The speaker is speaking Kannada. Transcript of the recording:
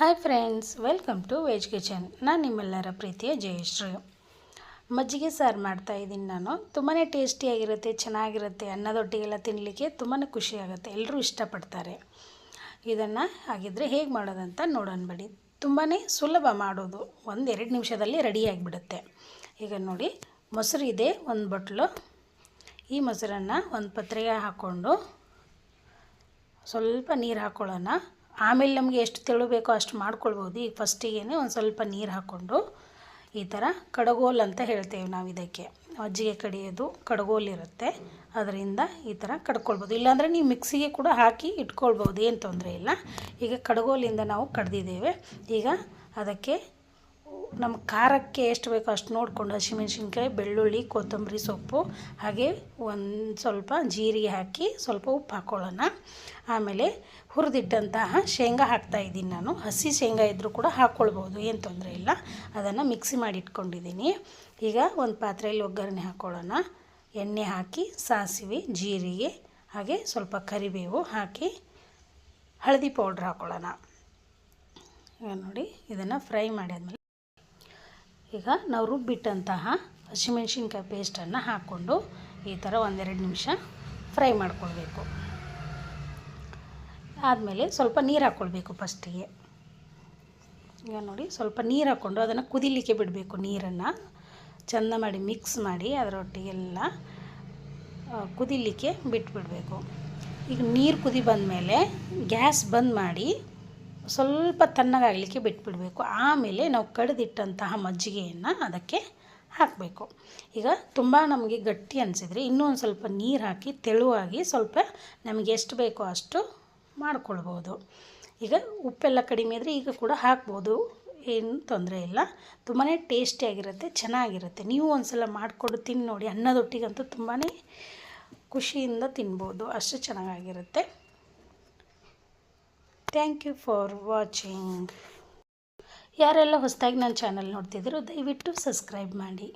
Hi friends welcome to veg kitchen ನಾನು ನಿಮ್ಮೆಲ್ಲರ ಪ್ರೀತಿಯ ಜಯಶ್ರೀ. ಮಜ್ಜಿಗೆ ಸಾರು ಮಾಡ್ತಾ ಇದ್ದೀನಿ ನಾನು. ತುಂಬಾ ಟೇಸ್ಟಿಯಾಗಿರುತ್ತೆ ಚೆನ್ನಾಗಿರುತ್ತೆ ಅನ್ನದೊಟ್ಟಿಗೆಲ್ಲ ತಿನ್ನಲಿಕ್ಕೆ ತುಂಬಾ ಖುಷಿಯಾಗುತ್ತೆ ಎಲ್ಲರೂ ಇಷ್ಟಪಡ್ತಾರೆ. ಇದನ್ನು ಹಾಗಿದ್ರೆ ಹೇಗೆ ಮಾಡೋದಂತ ನೋಡೋಣ ಬಿಡಿ. ತುಂಬಾ ಸುಲಭ ಮಾಡೋದು ಒಂದೆರಡು ನಿಮಿಷದಲ್ಲಿ ರೆಡಿಯಾಗಿಬಿಡುತ್ತೆ ಈಗ ನೋಡಿ, ಮೊಸರು ಇದೆ, ಒಂದು ಬಟ್ಲು. ಈ ಮೊಸರನ್ನು ಒಂದು ಪತ್ರೆಗೆ ಹಾಕ್ಕೊಂಡು ಸ್ವಲ್ಪ ನೀರು ಹಾಕ್ಕೊಳ್ಳೋಣ ಆಮೇಲೆ ನಮಗೆ ಎಷ್ಟು ತೆಳು ಬೇಕೋ ಅಷ್ಟು ಮಾಡ್ಕೊಳ್ಬೋದು. ಈಗ ಫಸ್ಟಿಗೆ ಒಂದು ಸ್ವಲ್ಪ ನೀರು ಹಾಕ್ಕೊಂಡು ಈ ಥರ ಕಡಗೋಲ್ ಅಂತ ಹೇಳ್ತೇವೆ ನಾವು ಇದಕ್ಕೆ. ಮಜ್ಜಿಗೆ ಕಡಿಯೋದು ಕಡಗೋಲ್ ಇರುತ್ತೆ. ಅದರಿಂದ ಈ ಥರ ಕಡ್ಕೊಳ್ಬೋದು. ಇಲ್ಲಾಂದರೆ ನೀವು ಮಿಕ್ಸಿಗೆ ಕೂಡ ಹಾಕಿ ಇಟ್ಕೊಳ್ಬೋದು, ಏನು ತೊಂದರೆ ಇಲ್ಲ. ಈಗ ಕಡಗೋಲಿಂದ ನಾವು ಕಡ್ದಿದ್ದೇವೆ. ಈಗ ಅದಕ್ಕೆ ನಮ್ಮ ಖಾರಕ್ಕೆ ಎಷ್ಟು ಬೇಕೋ ಅಷ್ಟು ನೋಡಿಕೊಂಡು ಹಸಿಮೆಣ್ಸಿನ್ಕಾಯಿ ಬೆಳ್ಳುಳ್ಳಿ, ಕೊತ್ತಂಬರಿ ಸೊಪ್ಪು, ಹಾಗೆ ಒಂದು ಸ್ವಲ್ಪ ಜೀರಿಗೆ ಹಾಕಿ ಸ್ವಲ್ಪ ಉಪ್ಪು ಹಾಕ್ಕೊಳ್ಳೋಣ ಆಮೇಲೆ ಹುರಿದಿಟ್ಟಂತಹ ಶೇಂಗಾ ಹಾಕ್ತಾಯಿದ್ದೀನಿ ನಾನು. ಹಸಿ ಶೇಂಗಾ ಇದ್ದರೂ ಕೂಡ ಹಾಕ್ಕೊಳ್ಬೋದು ಏನು ತೊಂದರೆ ಇಲ್ಲ. ಅದನ್ನು ಮಿಕ್ಸಿ ಮಾಡಿ ಇಟ್ಕೊಂಡಿದ್ದೀನಿ. ಈಗ ಒಂದು ಪಾತ್ರೆಯಲ್ಲಿ ಒಗ್ಗರಣೆ ಹಾಕ್ಕೊಳ್ಳೋಣ ಎಣ್ಣೆ ಹಾಕಿ, ಸಾಸಿವೆ, ಜೀರಿಗೆ, ಹಾಗೆ ಸ್ವಲ್ಪ ಕರಿಬೇವು ಹಾಕಿ ಹಳದಿ ಪೌಡ್ರ್ ಹಾಕ್ಕೊಳ್ಳೋಣ ಈಗ ನೋಡಿ, ಇದನ್ನು ಫ್ರೈ ಮಾಡಿ ಆದಮೇಲೆ ಈಗ ನಾವು ರುಬ್ಬಿಟ್ಟಂತಹ ಹಸಿಮೆಣ್ಸಿನ್ಕಾಯಿ ಪೇಸ್ಟನ್ನು ಹಾಕ್ಕೊಂಡು ಈ ಥರ ಒಂದೆರಡು ನಿಮಿಷ ಫ್ರೈ ಮಾಡ್ಕೊಳ್ಬೇಕು. ಆದಮೇಲೆ ಸ್ವಲ್ಪ ನೀರು ಹಾಕ್ಕೊಳ್ಬೇಕು ಫಸ್ಟಿಗೆ. ಈಗ ನೋಡಿ, ಸ್ವಲ್ಪ ನೀರು ಹಾಕ್ಕೊಂಡು ಅದನ್ನು ಕುದಿಲಿಕ್ಕೆ ಬಿಡಬೇಕು ನೀರನ್ನು. ಚೆಂದ ಮಾಡಿ ಮಿಕ್ಸ್ ಮಾಡಿ ಅದರೊಟ್ಟಿಗೆಲ್ಲ ಕುದಿಲಿಕ್ಕೆ ಬಿಟ್ಬಿಡಬೇಕು. ಈಗ ನೀರು ಕುದಿ ಬಂದಮೇಲೆ ಗ್ಯಾಸ್ ಬಂದ್ ಮಾಡಿ ಸ್ವಲ್ಪ ತಣ್ಣಗಾಗಲಿಕ್ಕೆ ಬಿಟ್ಬಿಡಬೇಕು. ಆಮೇಲೆ ನಾವು ಕಡಿದಿಟ್ಟಂತಹ ಮಜ್ಜಿಗೆಯನ್ನು ಅದಕ್ಕೆ ಹಾಕಬೇಕು. ಈಗ ತುಂಬ ನಮಗೆ ಗಟ್ಟಿ ಅನಿಸಿದರೆ ಇನ್ನೂ ಒಂದು ಸ್ವಲ್ಪ ನೀರು ಹಾಕಿ ತೆಳುವಾಗಿ ಸ್ವಲ್ಪ ನಮಗೆ ಎಷ್ಟು ಬೇಕೋ ಅಷ್ಟು ಮಾಡ್ಕೊಳ್ಬೋದು. ಈಗ ಉಪ್ಪೆಲ್ಲ ಕಡಿಮೆ ಇದ್ದರೆ ಈಗ ಕೂಡ ಹಾಕ್ಬೋದು. ಏನು ತೊಂದರೆ ಇಲ್ಲ. ತುಂಬಾ ಟೇಸ್ಟಿಯಾಗಿರುತ್ತೆ ಚೆನ್ನಾಗಿರುತ್ತೆ. ನೀವು ಒಂದು ಸಲ ಮಾಡಿಕೊಂಡು ತಿಂದು ನೋಡಿ ಅನ್ನದೊಟ್ಟಿಗಂತೂ ತುಂಬಾ ಖುಷಿಯಿಂದ ತಿನ್ಬೋದು. ಅಷ್ಟು ಚೆನ್ನಾಗಿರುತ್ತೆ. ಥ್ಯಾಂಕ್ ಯು ಫಾರ್ ವಾಚಿಂಗ್ ಯಾರೆಲ್ಲ ಹೊಸದಾಗಿ ನನ್ನ ಚಾನಲ್ ನೋಡ್ತಿದ್ದೀರೋ ದಯವಿಟ್ಟು ಸಬ್ಸ್ಕ್ರೈಬ್ ಮಾಡಿ.